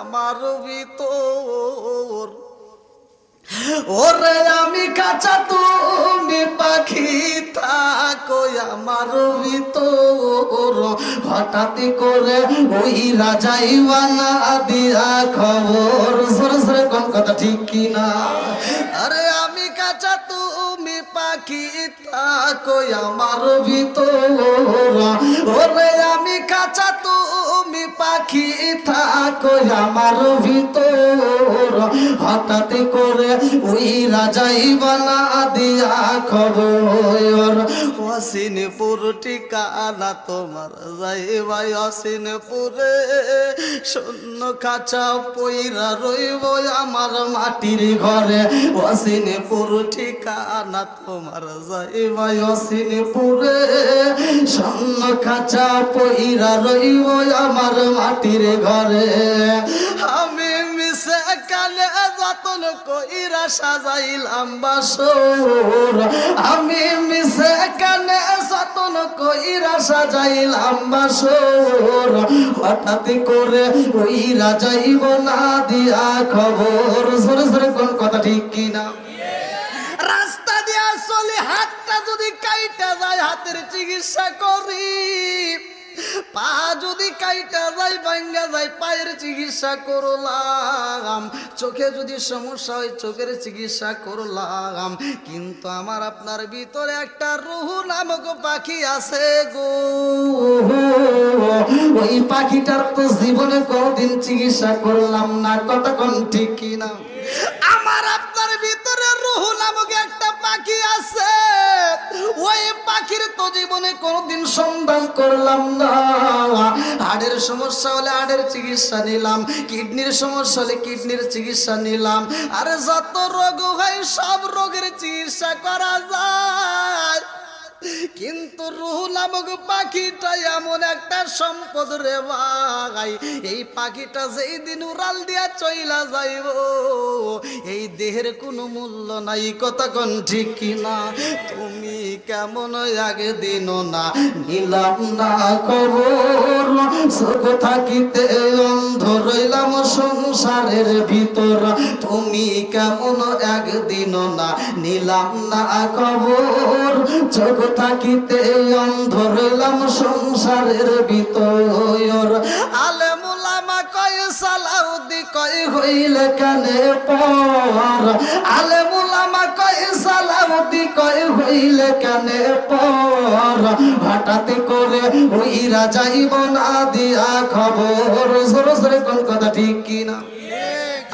আমার ভিতর। ওরে আমি কাঁচা, তুমি পাখি, থাকো আমার ভিতর। হঠাৎ করে ওই রাজাই বানা দিয়া খবর। সরে সরে কোন কথা, ঠিক কিনা আরে আমি কাঁচা, তুমি পাখি, থাকো আমার ভিতর। ওরে আমি কাঁচা তুমি পাখি থাকো আমার ভিতর। হঠাৎ করে ওই রাজাই বানা দিয়া খবর। অসিনপুর ঠিকানা তোমার যাই ভাই, অসিনপুরে শূন্য কাঁচা পইরা রইব আমার মাটির ঘরে। অসিনপুর ঠিকানা তোমার যাই ভাই, অসিনপুরে শূন্য কাঁচা পইরা রইব আমার মাটির ঘরে। আমি মিশে কালে যতন কইরা সাজাইলাম বাসর। আমি মিশে কানে যতন কইরা সাজাইলাম বাসর। হঠাৎ করে ওই রাজাইব না দিয়া খবর। সরে সরে কোন কথা ঠিক কিনা? রাস্তা দিয়া চলে হাতটা যদি কাইটা যায়, হাতের চিকিৎসা করি। পা যদি কাইটা যায়, ভাঙ্গা যায়, পায়ের চিকিৎসা করলাম। চোখে যদি সমস্যা হয়, চোখের চিকিৎসা করলাম। কিন্তু আমার আপনার ভিতরে একটা রুহু নামক পাখি আছে গো। ওই পাখিটার তো জীবনে কোনদিন চিকিৎসা করলাম না, কতক্ষণ ঠিক কিনা? আমার আপনার ভিতরে রুহু নামক একটা পাখি আছে ওই পাখির তো জীবনে কোনোদিন সন্ধান করলাম না। হাড়ের সমস্যা হলে হাড়ের চিকিৎসা নিলাম, কিডনির সমস্যা হলে কিডনির চিকিৎসা নিলাম। আরে যত রোগ হয় সব রোগের চিকিৎসা করা যায়। কিন্তু রুহু নামক পাখিটা এমন একটা সম্পদ রে ভাই। এই পাখিটা যেই দিন উড়াল দিয়া চইলা যাইব, এই দেহের কোনো মূল্য নাই কথা কতক্ষণ ঠিক কিনা? তুমি কেমন আগে দিন না নিলাম না খবর সুখ থাকিতে অন্ধ রইলাম সংসারের ভিতর। তুমি কেমন একদিন না নিলাম না খবর চোখ থাকিতে অন্ধ রইলাম সংসারের ভিতর আলে মুলামা কয় সালাউদি কয়, হইলে কানে পর। আলে মুলামা কয় সালাউদি কয়, হইলে কানে পর। হঠাৎ করে ওই রাজাইব না দিয়া খবর। সরে সরে কোন কথা ঠিক কিনা?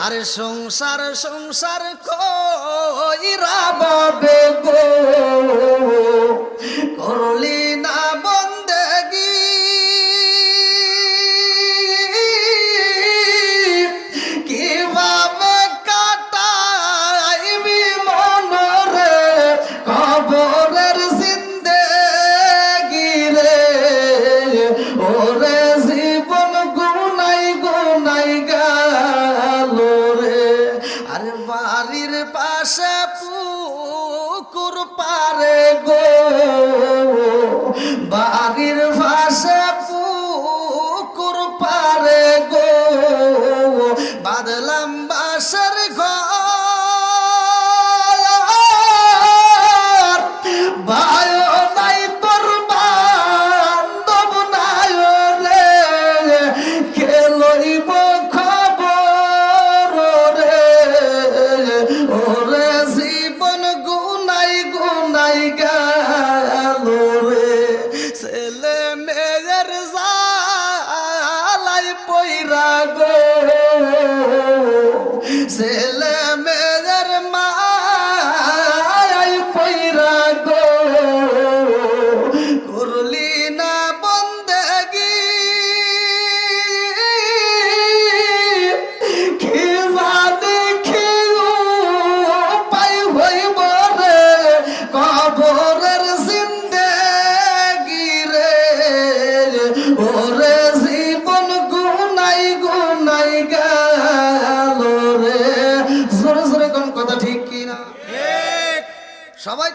আরে সংসার সংসার কইরা বাবে গো করলি না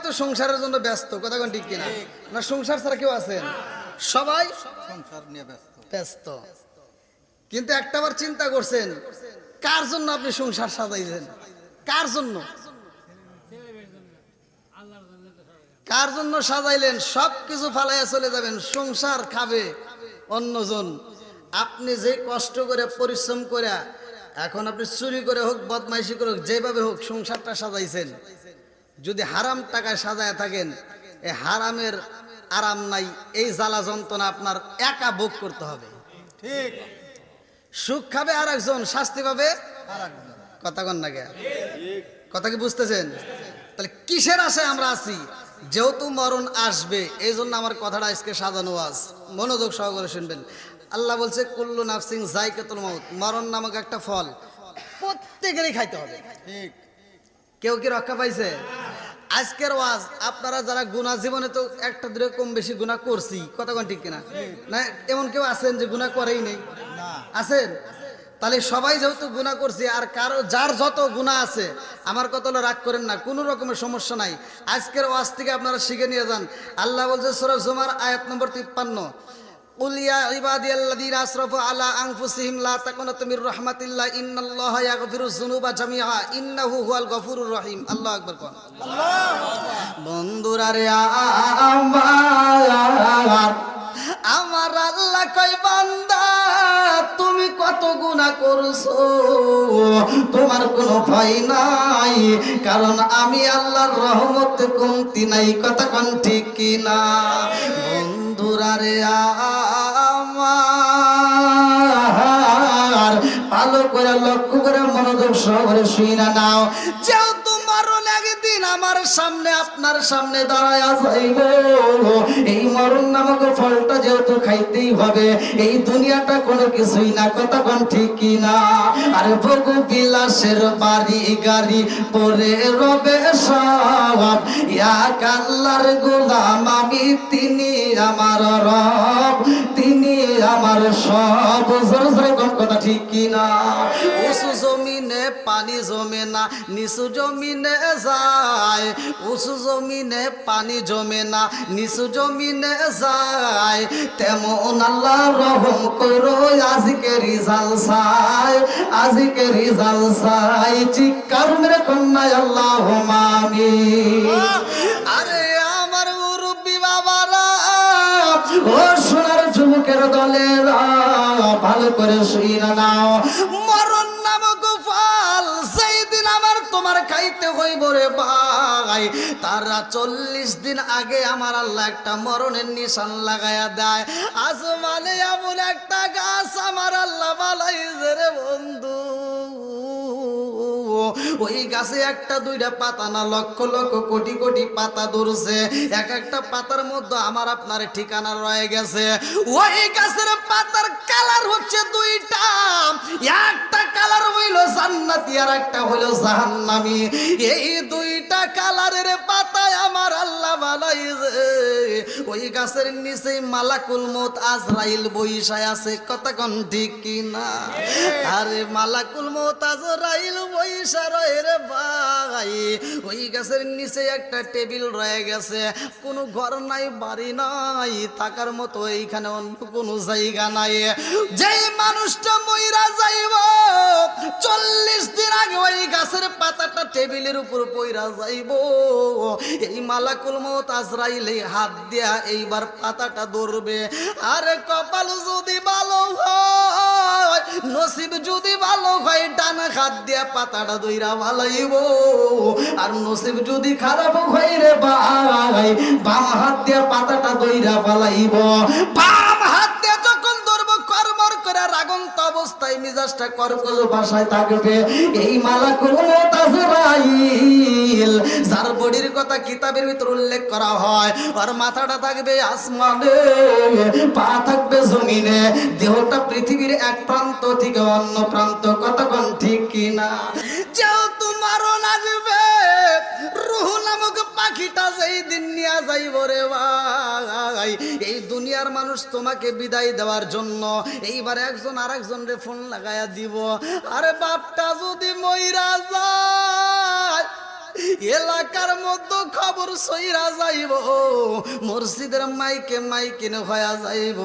তো সংসারের জন্য ব্যস্ত কথা কোন ঠিক কিনা? না সংসার ছাড়া কেউ আছেন? সবাই সংসার নিয়ে ব্যস্ত। ব্যস্ত। কিন্তু একটাবার চিন্তা করছেন কার জন্য আপনি সংসার সাজাইছেন কার জন্য? কার জন্য সাজাইলেন? সব কিছু ফালাইয়া চলে যাবেন সংসার খাবে অন্যজন। আপনি যে কষ্ট করে পরিশ্রম করে এখন আপনি চুরি করে হোক বদমাইশি করে হোক যেভাবে হোক সংসারটা সাজাইছেন। যদি হারাম টাকায় সাজায় থাকেন এই হারামের আরাম নাই এই জ্বালা যন্ত্রণা আপনার একা ভোগ করতে হবে। ঠিক। সুখ খাবে আর একজন শাস্তি পাবে কথা কন না? কথা কি বুঝতেছেন? তাহলে কিসের আশায় আমরা আছি? যেহেতু মরণ আসবে এই জন্য আমার কথাটা আজকে সাজানো আজ। মনোযোগ সহকারে শুনবেন। আল্লাহ বলছে কুল্লু নাফসিং জাইকাতুল মাউত। মরণ নামক একটা ফল প্রত্যেকেরই খাইতে হবে। ঠিক। কেউ কি রক্ষা পাইছে? আজকের ওয়াজ আপনারা যারা গুণা জীবনে তো একটা দূরে কম বেশি গুণা করছি কতক্ষণ ঠিক কিনা? না এমন কেউ আছেন যে গুণা করেই নেই? আছেন? তাহলে সবাই যেহেতু গুণা করছি আর কারও যার যত গুণা আছে আমার কত হলো রাগ করেন না কোনো রকমের সমস্যা নাই। আজকের ওয়াজ থেকে আপনারা শিখে নিয়ে যান। আল্লাহ বলছে সুরা জুমার আয়াত নম্বর তিপ্পান্ন। উলিয়া ইবাদি আল্লাযীনা আসরাফু আলা আনফুসিহিম লা তাকুনাতু মির রাহমাতিল্লাহ ইন্নাল্লাহা ইয়াগফিরুয যুনুবা জামিআ ইন্নাহু হুয়াল গফুরুর রহিম আল্লাহু আকবার কোন। বন্ধুরা রে আমার আমার আল্লাহ কই বান্দা, তুমি কত গুনাহ করছ? তোমার কোনো ভয় নাই, কারণ আমি আল্লাহর রহমত কমতি নাই। কথা কোন ঠিক কিনা? বন্ধুরা রে আমার সামনে আপনার সামনে দাঁড়ায় যাইব এই মরণ নামক ফলটা যেহেতু খাইতেই হবে, এই দুনিয়াটা কোনো কিছুই না কথা কোন ঠিক কি না? আরে ভোগু বিলাসের বাড়ি গাড়ি পরে রবে সব। এক আল্লাহর গোলাম আমি, তিনি আমার রব, তিনি আমার সব। জোরে জোরে কোন কথা ঠিক কি না? উঁচু জমিনে পানি জমে না, নিচু জমিনে যায়, উঁচু জমিনে পানি জমে না, নিচু জমিনে যায়। তেমন আল্লাহ রহম করো, আজকে রিজাল চাই, আজকে রিজাল চাই। চিৎকার মেরে কন্যায় আল্লাহ মামি আরে আমার মুরব্বী বাবারা, ও সোনার যুবকের দলের, ভালো করে শুই না নাও। তোমার খাইতে হইব রে ভাই। তারা চল্লিশ দিন আগে আমার আল্লাহ একটা মরণের নিশান লাগায়া দেয়। আজ মানে এমন একটা গাছ আমার আল্লাহ বালাইছে রে বন্ধু। ওই গাছে একটা দুইটা পাতা না, লক্ষ লক্ষ কোটি কোটি পাতা ধরছে। এক একটা পাতার মধ্যে আমার আপনার ঠিকানা রয়ে গেছে। ওই গাছের পাতার কালার হচ্ছে দুইটা একটা কালার হইল জান্নাতি আর একটা হইল জাহান্নামি। এই দুইটা কালারের পাতায় আমার আল্লাহ বানাইছে। ওই গাছের নিচে মালাকুল মত আজরাইল বইসায় আছে। কোন ঠিক কিনা আরে মালাকুল মত আজরাইল বইসা রয়ে রে ভাই। ওই গাছের নিচে একটা টেবিল রয়ে গেছে। কোনো ঘর নাই বাড়ি নাই থাকার মতো এইখানে অন্য কোনো জায়গা নাই। যেই মানুষটা মইরা যাইব চল্লিশ দিন আগে ওই গাছের পাতাটা টেবিলের উপর পইরা যাইব। এই মালাকুল মত আজরাইলে হাত দিয়া এইবার পাতাটা ধরবে। আরে কপাল যদি ভালো হয়, নসিব যদি ভালো হয়, ডান হাত দিয়া পাতাটা দইরা ভালাইব। আর নসিব যদি খারাপ হয় রে বাম হাত দিয়া পাতাটা দইরা ভালাইব। বাম হাত অবস্থায় মিজাজটা করকল ভাষায় থাকবে। এই মালা কোনো যার বডির কথা কিতাবের ভিতর উল্লেখ করা হয় আর মাথাটা থাকবে আসমানে, পা থাকবে জমিনে। দেহটা পৃথিবীর এক প্রান্ত থেকে অন্য প্রান্ত, কতক্ষণ ঠিক কিনা? নামক পাখিটা যেই দিন নিয়ে যাইব রে ভাই, এই দুনিয়ার মানুষ তোমাকে বিদায় দেওয়ার জন্য এইবার একজন আর একজন রে ফোন লাগায়া দিব। আরে বাপটা যদি মইরা যায়, এলাকার মধ্যে খবর সইরা যাইব, মসজিদের মাইকে মাইকিন হয়ে যাইব।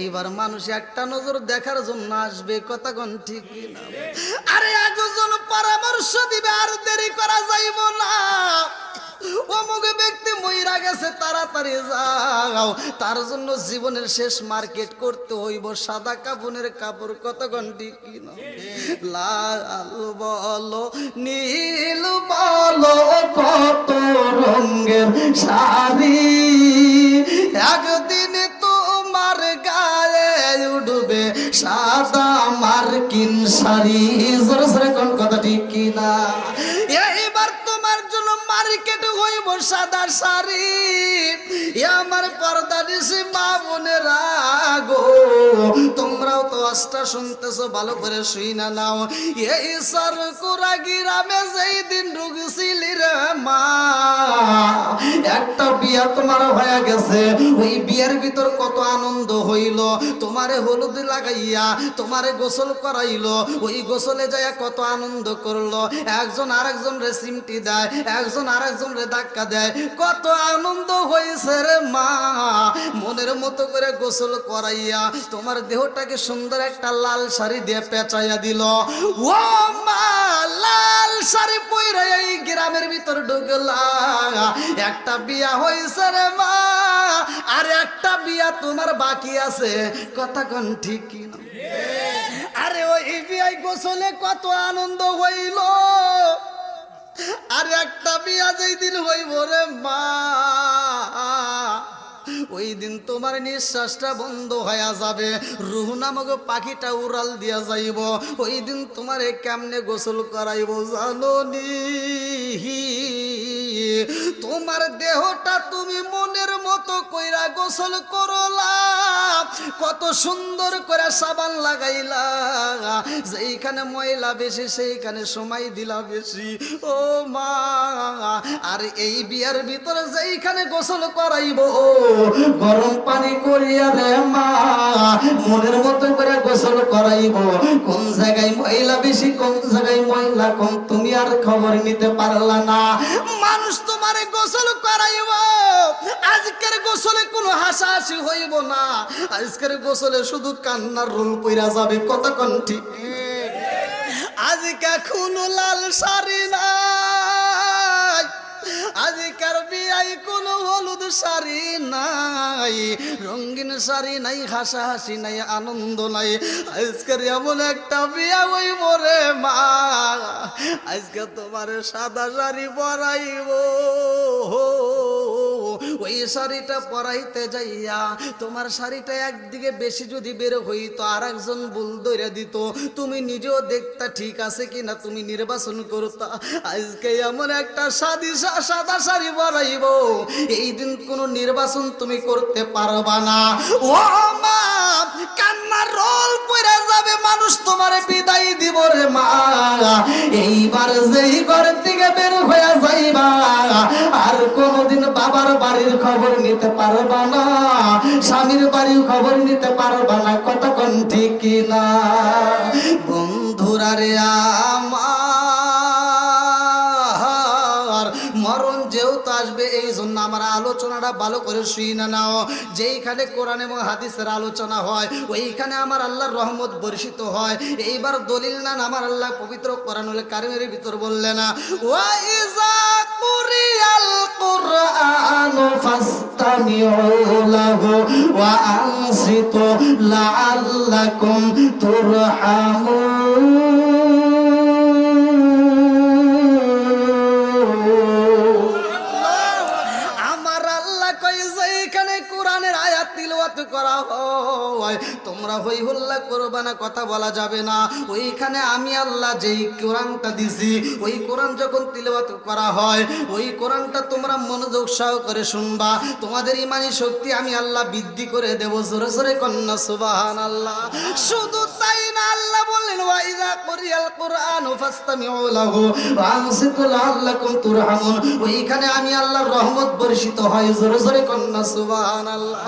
এইবার মানুষ একটা নজর দেখার জন্য আসবে কতক্ষণ ঠিক না আরে একজন পরামর্শ দিবে, আর দেরি করা যাইব না। অমুক ব্যক্তি মইরা গেছে, তাড়াতাড়ি যাও। তার জন্য জীবনের শেষ মার্কেট করতে হইব। সাদা কাপড়ের কাপড় কত ঘন্টি কিনো লাল বলো, নীল বলো, কত রঙের শাড়ি। একদিন তোমার গায়ে উঠবে সাদা মার্কিন শাড়ি। জোরে জোরে কোন কথা ঠিক কিনা? এইবার তোমার জন্য মার্কেট আমার পর্দা দিছি মা তোমরাও তো শুনতেছো, ভালো করে শুই না নাও। এই যেই দিন ঢুকছিলি রে মা, একটা বিয়া তোমার হয়ে গেছে। ওই বিয়ের ভিতর কত আনন্দ হইল। তোমারে হলুদ লাগাইয়া তোমারে গোসল করাইলো। ওই গোসলে যায় কত আনন্দ করল। একজন আরেকজন রে সিমটি দেয়, একজন আরেকজন রে ধাক্কা দেয়। কত আনন্দ হয়েছে রে মা। মনের মতো করে গোসল করাইয়া তোমার দেহটাকে সুন্দর একটা লাল শাড়ি দিয়ে পেঁচাইয়া দিল। ও মা, লাল শাড়ি পরে এই গ্রামের ভিতর ঢুকলা। একটা বিয়া হয়েছে রে মা, আর একটা বিয়া তোমার বাকি আছে। কতক্ষণ ঠিক কি আরে ওই বিয়াই গোসলে কত আনন্দ হইল। আর একটা বিয়া যেই দিন হইব রে মা। ওই দিন তোমার নিঃশ্বাসটা বন্ধ হয়ে যাবে। রুহ নামক পাখিটা উড়াল দিয়া যাইব। ওই দিন তোমারে কেমনে গোসল করাইব জানো নি? তোমার দেহটা তুমি মনের মতো কইরা গোসল করলা। কত সুন্দর করে সাবান লাগাইলা। যেইখানে ময়লা বেশি, সেইখানে সময় দিলা বেশি। ও মা, আর এই বিয়ার ভিতরে যেইখানে গোসল করাইব গরম পানি করিয়া রে মা, মনের মতো করে গোসল করাইব। কোন জায়গায় ময়লা বেশি, কোন জায়গায় ময়লা কম, তুমি আর খবর নিতে পারলা না। মানুষ তোমারে গোসল করাইব। আজকের গোসলে কোনো হাসাহাসি হইব না। আজকের গোসলে শুধু কান্নার রোল পইরা যাবে কতক্ষণ ঠিক? আজকে কোনো লাল শাড়ি নাই আজকার বিয়াই কোনো হলুদ শাড়ি নাই, রঙিন শাড়ি নাই, হাসাহাসি নাই, আনন্দ নাই। আজকের এমন একটা বিয়া ওই মরে মা, আজকে তোমার সাদা শাড়ি পরাইব। ওই শাড়িটা পরাইতে যাইয়া তোমার শাড়িটা একদিকে বেশি যদি বের হইতো আর একজন বুল ধরে দিত। তুমি নিজেও দেখতা ঠিক আছে কিনা, তুমি নির্বাচন করতা। আজকে এমন একটা সাদি সাদা শাড়ি পরাইব এই দিন কোনো নির্বাচন তুমি করতে পারবা না। ও মা, কান্নার রোল পড়ে যাবে, মানুষ তোমারে বিদায় দিব রে মা। এইবার যেই ঘর থেকে বের হয়ে যাইবা, আর কোনোদিন বাবার বাড়ির খবর নিতে পারবা না? স্বামীর বাড়ির খবর নিতে পারবা না? কতক্ষণ ঠিক না? বন্ধুরা রে আমার আমার আলোচনাটা ভালো করে শুই না নাও। যেইখানে কোরআন এবং হাদিসের আলোচনা হয়, ওইখানে আমার আল্লাহর রহমত বর্ষিত হয়। এইবার দলিল না, আমার আল্লাহ পবিত্র কোরআনুল কারিমের ভিতর বললে না ওয়াইজা কুরিয়াল কুরআন ফাস্তামিউ ওয়া মনোযোগ সহ করে শুনবা। তোমাদের ইমানি শক্তি আমি আল্লাহ বৃদ্ধি করে দেব। জোরে জোরে কন্যা সুবাহান আল্লাহ শুধু তাই না, আল্লাহ বললেন ওইখানে আমি আল্লাহর রহমত বর্ষিত হয়। জোরে জোরে কন্যা, সুবহানাল্লাহ।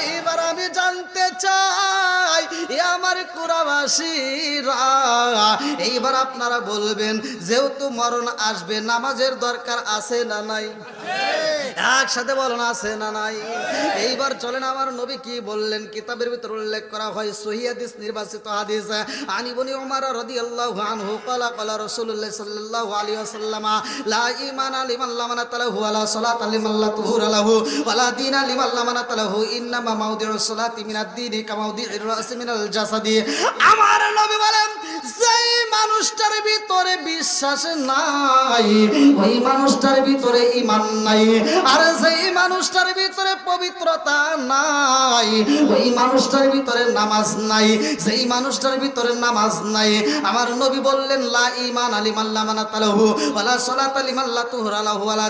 এইবার আমি জানতে চাই, এ আমার কুরাবাসীরা, এইবার আপনারা বলবেন, যেহেতু মরণ আসবে, নামাজের দরকার আছে না নাই? একসাথে বলেন, আছে না নাই? এইবার চলেন, আমার নবী কি বললেন? কিতাবের ভিতর উল্লেখ করা হয় সহিদিস নির্বাচিত হাদিস। আনিবনি ওমর রাদিয়াল্লাহু আনহু ক্বালা ক্বালা রাসূলুল্লাহ সাল্লাল্লাহু আলাইহি ওয়াসাল্লাম, লা ঈমানা লিমান লা মানাতা লাহু ওয়ালা সালাতা লিমান লা তুহুরা লাহু, ওয়ালা দীনা লিমান লা মানাতা লাহু, ইন্নামা মাউদিউস সালাতি মিনাদ দীনি কামাউদিউর রাসি মিনাল জাসাদি। আমার নবী বলেন, যেই মানুষটার ভিতরে বিশ্বাস নাই, ওই মানুষটার ভিতরে ইমান নাই। আর যেই মানুষটার ভিতরে পবিত্রতা নাই, ওই মানুষটার ভিতরে নামাজ নাই, যেই মানুষটার ভিতরে নামাজ নাই। আমার নবী বললেন, লা ইমান আলী মাল্লা মানা তালাহু ওয়ালা সালাত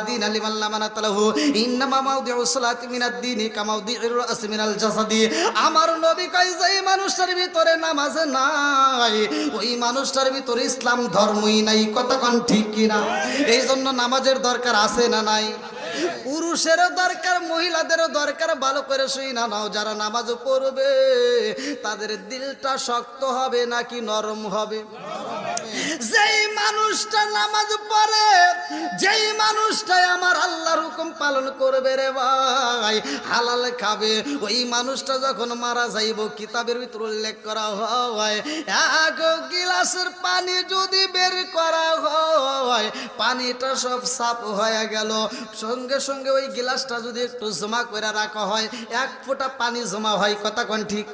দিন মানা তালাহু মিনাদ জাসাদি। আমার নবী যেই মানুষটার ভিতরে নামাজ নাই, ওই মানুষটার ভিতরে ইসলাম ধর্মই নাই। কতক্ষণ ঠিক কিনা? এই জন্য নামাজের দরকার আছে না নাই? পুরুষেরও দরকার, মহিলাদেরও দরকার, ভালো করে শুই না নাও, যারা নামাজ পড়বে, তাদের দিলটা শক্ত হবে নাকি নরম হবে? যেই মানুষটা নামাজ পড়ে, যেই মানুষটাই আমার আল্লাহর হুকুম পালন করবে রে ভাই, হালাল খাবে ওই মানুষটা যখন মারা যাইব, কিতাবের ভিতর উল্লেখ করা হয়, এক গিলাসের পানি যদি বের করা হয়, পানিটা সব সাপ হয়ে গেল সঙ্গে সঙ্গে ওই গিলাসটা যদি একটু জমা করে রাখা হয়, এক ফোঁটা পানি জমা হয়, কথা কোন ঠিক?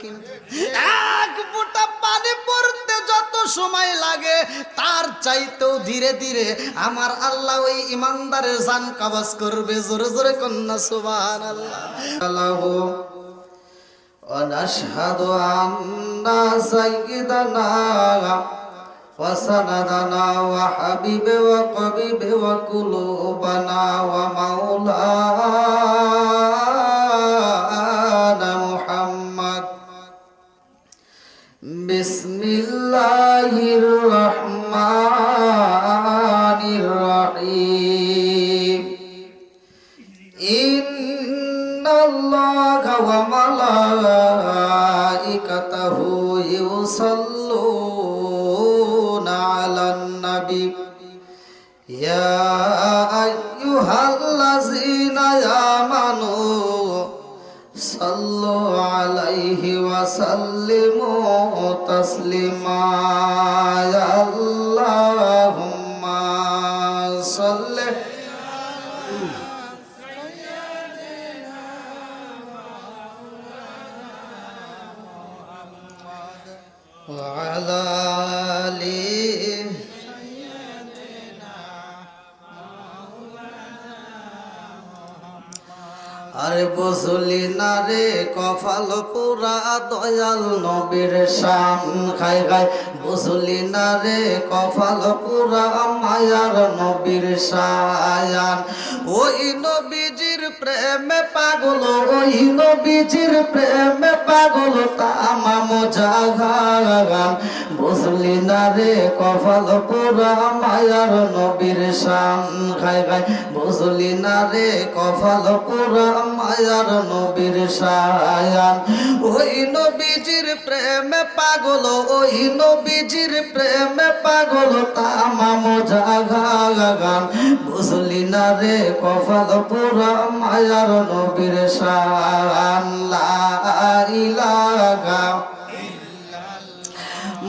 এক ফোঁটা পানি পড়তে যত সময় লাগে তার চাইতেও ধীরে ধীরে আমার আল্লাহ ওই ইমানদারের জান কাবাজ করবে জোরে জোরে কন্যা সুবান আল্লাহ ونشهد أن سيدنا وسندنا وحبيب وقبيب وقلوبنا ومولانا বসলি না রে, কপাল পুরা দয়াল নবীর শান। খাই খাই বসলি না রে, কপাল পুরা মায়ার নবীর শায়ান ওই নবীজির প্রেমে পাগল, ওই নবীজির প্রেমে পাগল, তামাম জাগান বসলি না রে কপাল পুরা মায়ার নবীর শান। খাই খাই বসলি না রে কপাল পুরা মায়ার নবীর শায়ান ওই নবীজির প্রেমে পাগল, ওই নবীজির প্রেমে পাগল, তামাম জাগান বুঝলি না রে কপাল পুরা মায়ার নবীর শান। লা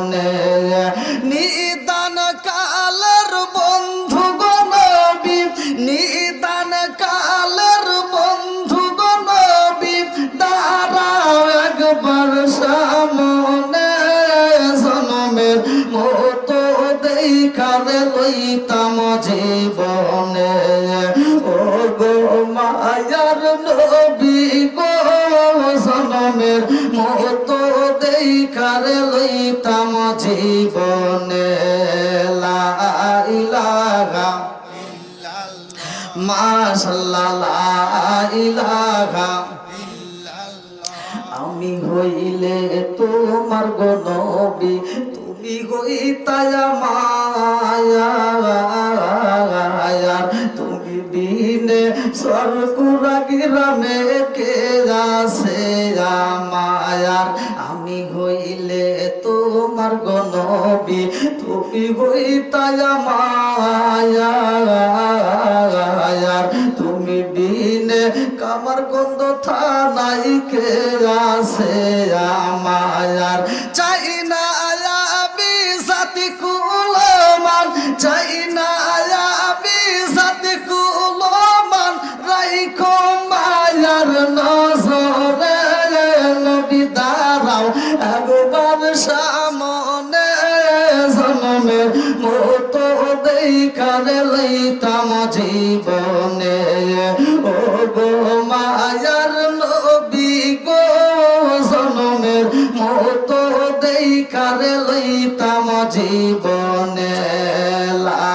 জীবনে নিদান কালের বন্ধু গনবি নিদান কালের বন্ধু গনবি দাঁড়াও একবার সামনে। জনমের মতো দেখারে লইতাম জীবনে। জীবনে আমি হইলে তোমার গনবি তুমি হইতায়া মায়ার তুমি বিনে সরকুরা কে আছে মায়ার আমি হইলে তোমার গনবি তুমি হইতায়া মায়ার তুমি বিনে কামার গন্ধ থানাই কে আছে আমায়ার। চাই না জনমের মতো দেখারে লইতাম জীবনে। ও গো মায়ার নবী গো, জনমের মতো দেখারে লইতাম জীবনে লা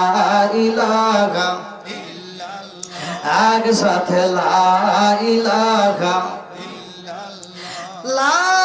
ইলাহা সাথে লা ইলাহা লা